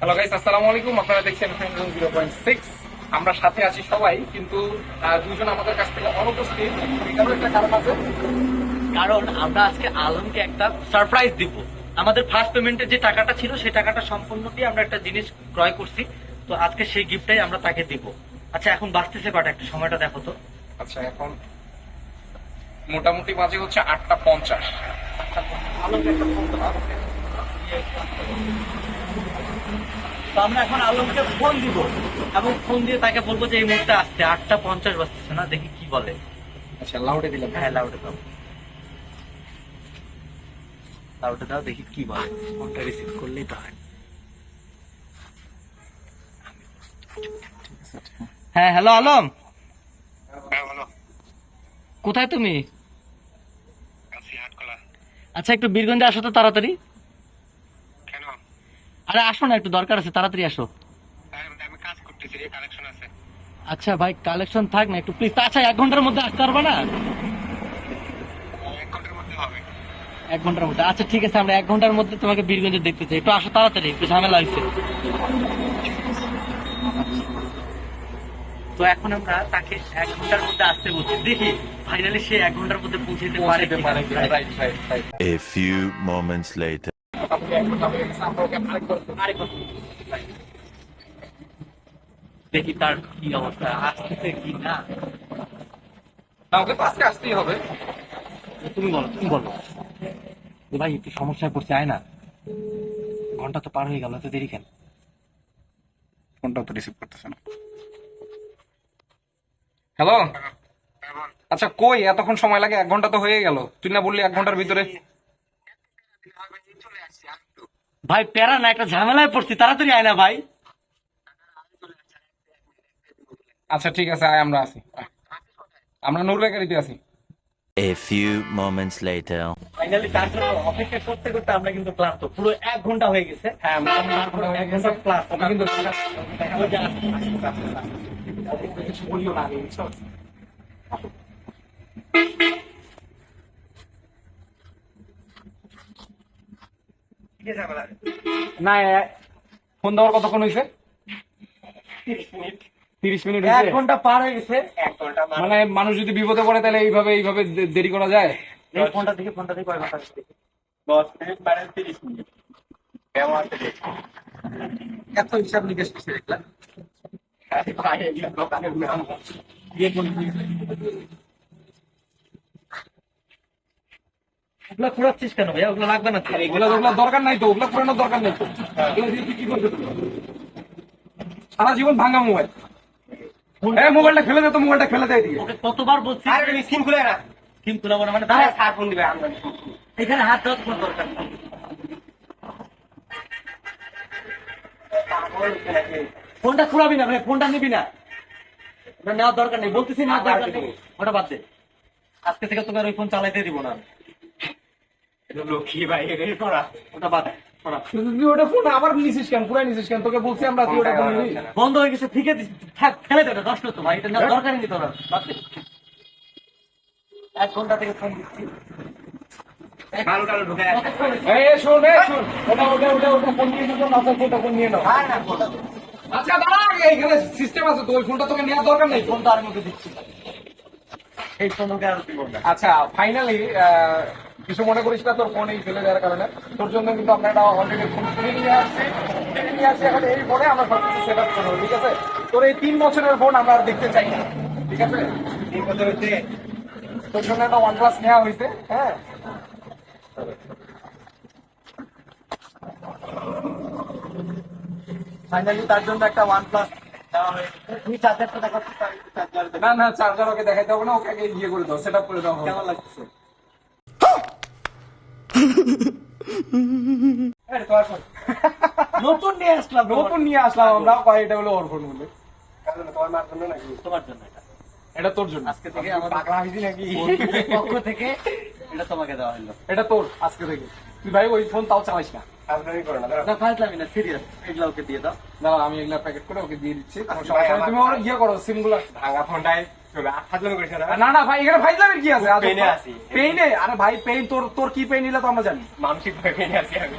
Hello guys আসসালামু আলাইকুম। আপনারা দেখছেন ফ্রেন্ডজন জিরো পয়েন্ট সিক্স আমরা সাথে আছি সবাই কিন্তু দুজন আমাদের কাছ থেকে অনুপস্থিত। এটারও একটা কারণ আছে। কারণ আমরা আজকে আলমকে একটা সারপ্রাইজ দিব। আমাদের ফার্স্ট পেমেন্টের যে টাকাটা ছিল সেই টাকাটা সম্পূর্ণ দিয়ে আমরা একটা জিনিস ক্রয় করছি। তো আজকে সেই গিফটটাই আমরা তাকে দিব। আচ্ছা এখন বাঁচতেছে কটা? একটা সময়টা দেখো তো। আচ্ছা এখন মোটামুটি বাজে হচ্ছে আটটা পঞ্চাশ। আলমকে একটা ফোন দাও। তো আমরা এখন আলমকে ফোন দিব। এবং ফোন দিয়ে তাকে বলব যে এই মুহূর্তে আসছে আটটা পঞ্চাশ বাজতেছে না দেখি কি বলে। আচ্ছা লাউডে দিলাম। হ্যাঁ লাউডে দাও। লাউডে দাও দেখি কি বলে। ফোনটা রিসিভ করলেই তো হয়। হ্যাঁ হ্যালো আলম। হ্যাঁ কোথায় তুমি? আচ্ছা একটু বীরগঞ্জে আসো তো তাড়াতাড়ি। আরে আসো না একটু দরকার আছে তাড়াতাড়ি আসো। আমি কাজ করতেছি কালেকশন আছে আচ্ছা ভাই কালেকশন থাক না একটু প্লিজ আচ্ছা এক ঘণ্টার মধ্যে আসতে পারবে না? এক ঘণ্টার মধ্যে হবে এক ঘণ্টার মধ্যে আচ্ছা ঠিক আছে আমরা এক ঘণ্টার মধ্যে তোমাকে বীরগঞ্জে দেখতে চাই। একটু আসো তাড়াতাড়ি একটু ঝামেলা হয়েছে। তো এখন আমরা তাকে এক ঘণ্টার মধ্যে আসতে বলছি। দেখি ফাইনালি সে এক ঘণ্টার মধ্যে পৌঁছাতে পারে পৌঁছাতে পারে A few moments later. এক হয়ে আরেকবার আরেকবার। দেখি তার কি অবস্থা আসতেছে কি না তো আজকে আসতেই হবে তুমি বলো তুমি বলো ভাই একটু সমস্যায় পড়ছে আয় না ঘণ্টা তো পার হয়ে গেল এত দেরি কেন ফোনটাও তো রিসিভ করতেছে না হ্যালো হ্যাঁ আচ্ছা কই এতক্ষণ সময় লাগে এক ঘণ্টা তো হয়ে গেল তুই না বললি এক ঘণ্টার ভিতরে ভাই প্যারা না একটা ঝামেলায় পড়ছি তাড়াতাড়ি আয় না ভাই। আচ্ছা ঠিক আছে আয় আমরা আছি আমরা নূর বেকারিতে আছি A few moments later. Finally তার জন্য অপেক্ষা করতে করতে আমরা কিন্তু ক্লান্ত। পুরো এক ঘণ্টা হয়ে গেছে। হ্যাঁ এক ঘণ্টা ক্লাস ওকে কিন্তু কিছু বলিও না না ফোন দেওয়ার কতক্ষণ হয়েছে তিরিশ মিনিট। এক ঘণ্টা পার হয়ে গেছে। এক ঘণ্টা মানে মানুষ যদি বিপদে পড়ে তাহলে এইভাবে এইভাবে দেরি করা যায়? এই ফোনটা থেকে ফোনটা থেকে কয় ঘণ্টা? দশ মিনিট বাড়ে তিরিশ মিনিট। ব্যবহার এত হিসাব নিকেশ করছে দেখলাম আরে ভাই এগুলো দোকানের নাম ওগুলা কেন ভাইয়া? ওগুলো লাগবে না। ওগুলো ওগুলো দরকার নাই তো ওগুলো পুরানোর দরকার নেই তো। এগুলো দিয়ে তুই কি করবে সারা জীবন ভাঙা মোবাইল। হ্যাঁ মোবাইলটা ফেলে দে তো মোবাইলটা ফেলে দেয় দিয়ে ওকে কতবার বলছি? আরে সিম খুলে না মানে দাঁড়া, সার ফোন দিবে আমরা এখানে হাত কোনো দরকার ফোনটা খুলাবি না ভাই ফোনটা নিবি না। নেওয়ার দরকার নেই। বলতেছি না দরকার নেই। ওটা বাদ দে। আজকে থেকে তোকে আর ওই ফোন চালাইতে দিব না। এটা লক্ষ্মী ভাই এটাই করা ওটা বাদ। তুই ওটা ফোন আবার নিছিস কেন? পুরাই নিছিস কেন? তোকে বলছি আমরা তুই ওটা ফোন বন্ধ হয়ে গেছে ঠিক আছে থাক ফেলে দে নষ্ট তো ভাই এটা নেওয়ার দরকার নেই তোর আর। বাদ দে। এক ঘণ্টা থেকে ফোন দিচ্ছি। ভালো কালো ঢুকে এই শোন এই শোন ওটা ওটা ওটা ওটা ফোন নিয়ে ফোন নিয়ে নাও। না ফোন আচ্ছা দাঁড়া আগে এখানে সিস্টেম আছে তো ওই ফোনটা তোকে নেওয়ার দরকার নেই। ফোন তো আর মুখে দিচ্ছি না। এই ফোন ওকে আর দিব না। আচ্ছা ফাইনালি কিছু মনে করিস না তোর ফোন এই ফেলে দেওয়ার কারণে। তোর জন্য কিন্তু আমরা একটা অলরেডি ফোন কিনে নিয়ে আসছি। কিনে নিয়ে আসছি এখন এই ফোনে আমরা সব কিছু সেট আপ করব ঠিক আছে? তোর এই তিন বছরের ফোন আমরা আর দেখতে চাই না ঠিক আছে? কথা হচ্ছে। তোর জন্য একটা ওয়ান প্লাস নেওয়া হয়েছে হ্যাঁ? ফাইনালি তার জন্য একটা ওয়ান প্লাস তুমি চার্জারটা দেখাচ্ছি না না চার্জার ওকে দেখাইতে হবে না ওকে ইয়ে করে দাও সেট আপ করে দাও। কেমন লাগছে। নতুন নিয়ে আসলাম নতুন নিয়ে আসলাম আমরা কয় এটা হলো ওর বলে। কারণ তোমার মার জন্য নাকি? তোমার জন্য এটা। এটা তোর জন্য। আজকে থেকে আমাদের পাগলা হয়েছি নাকি? পক্ষ থেকে এটা তোমাকে দেওয়া হলো। এটা তোর আজকে থেকে। তুই ভাই ওই ফোন তাও চালাইস না। আমি এগুলা প্যাকেট করে ওকে দিয়ে দিচ্ছি। তুমি ওর ইয়ে করো সিমগুলো। ভাঙা ফোনটাই চলে আট জন করিস না না না ভাই এখানে ফাইজলামের কি আছে? পেইনে আরে ভাই পেইন তোর তোর কি পেইন নিলে তো আমরা জানি। মানসিক ভাবে পেয়ে আছি আমি।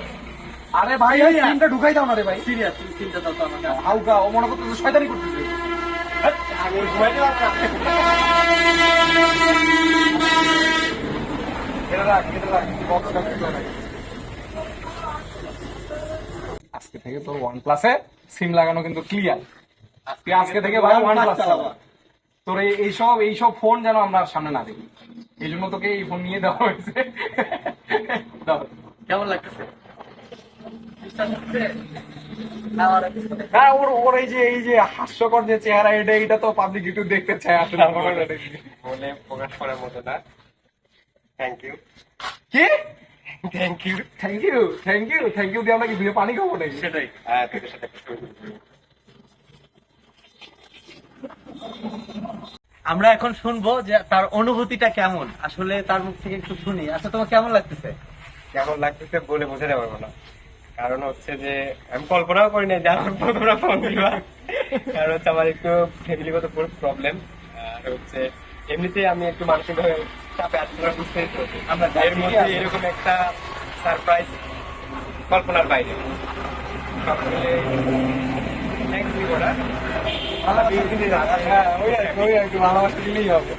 আরে ভাই এই সিমটা ঢুকাই দাও না রে ভাই। সিরিয়াস তুমি দাও তো আমাকে। হাউকা ও মনে করতেছে শয়তানি করতেছে। আমি ঘুমাইতে পারব না। এটা রাখ এটা রাখ বক্সটা খুলে রাখ। আজকে থেকে তোর ওয়ান প্লাসে সিম লাগানো কিন্তু ক্লিয়ার আজকে আজকে থেকে ভাই ওয়ান প্লাস চালাবো। তোর এইসব এইসব ফোন যেন আমরা সামনে না দেখি। এই জন্য তোকে এই ফোন নিয়ে দেওয়া হয়েছে। দাও। কেমন লাগতেছে? হ্যাঁ ওর ওর এই যে এই যে হাস্যকর যে চেহারা এটা এটা তো পাবলিক ইউটিউব দেখতে চায় আসলে বলে প্রকাশ করার মতো না। থ্যাংক ইউ কি? Thank you thank you thank you thank you দিয়ে আমরা কি পানি খাব নাকি? সেটাই। হ্যাঁ তোদের সাথে একটা story বলব। আমরা এখন শুনব যে তার অনুভূতিটা কেমন। আসলে তার মুখ থেকে একটু শুনি। আচ্ছা তোমার কেমন লাগতেছে? কেমন লাগতেছে বলে বোঝাতে পারব না। কারণ হচ্ছে যে আমি কল্পনাও করি না যে আমার তোমরা ফোন দিবা। কারণ হচ্ছে আমার একটু ফ্যামিলিগত প্রবলেম আর হচ্ছে এমনিতেই আমি একটু মানসিকভাবে চাপে আছি তোমরা বুঝতেই তো। আমরা এর মধ্যে এরকম একটা সারপ্রাইজ কল্পনার বাইরে। সব মিলে থ্যাংক ইউ হ্যাঁ ভালোবাসা দিলেই হবে।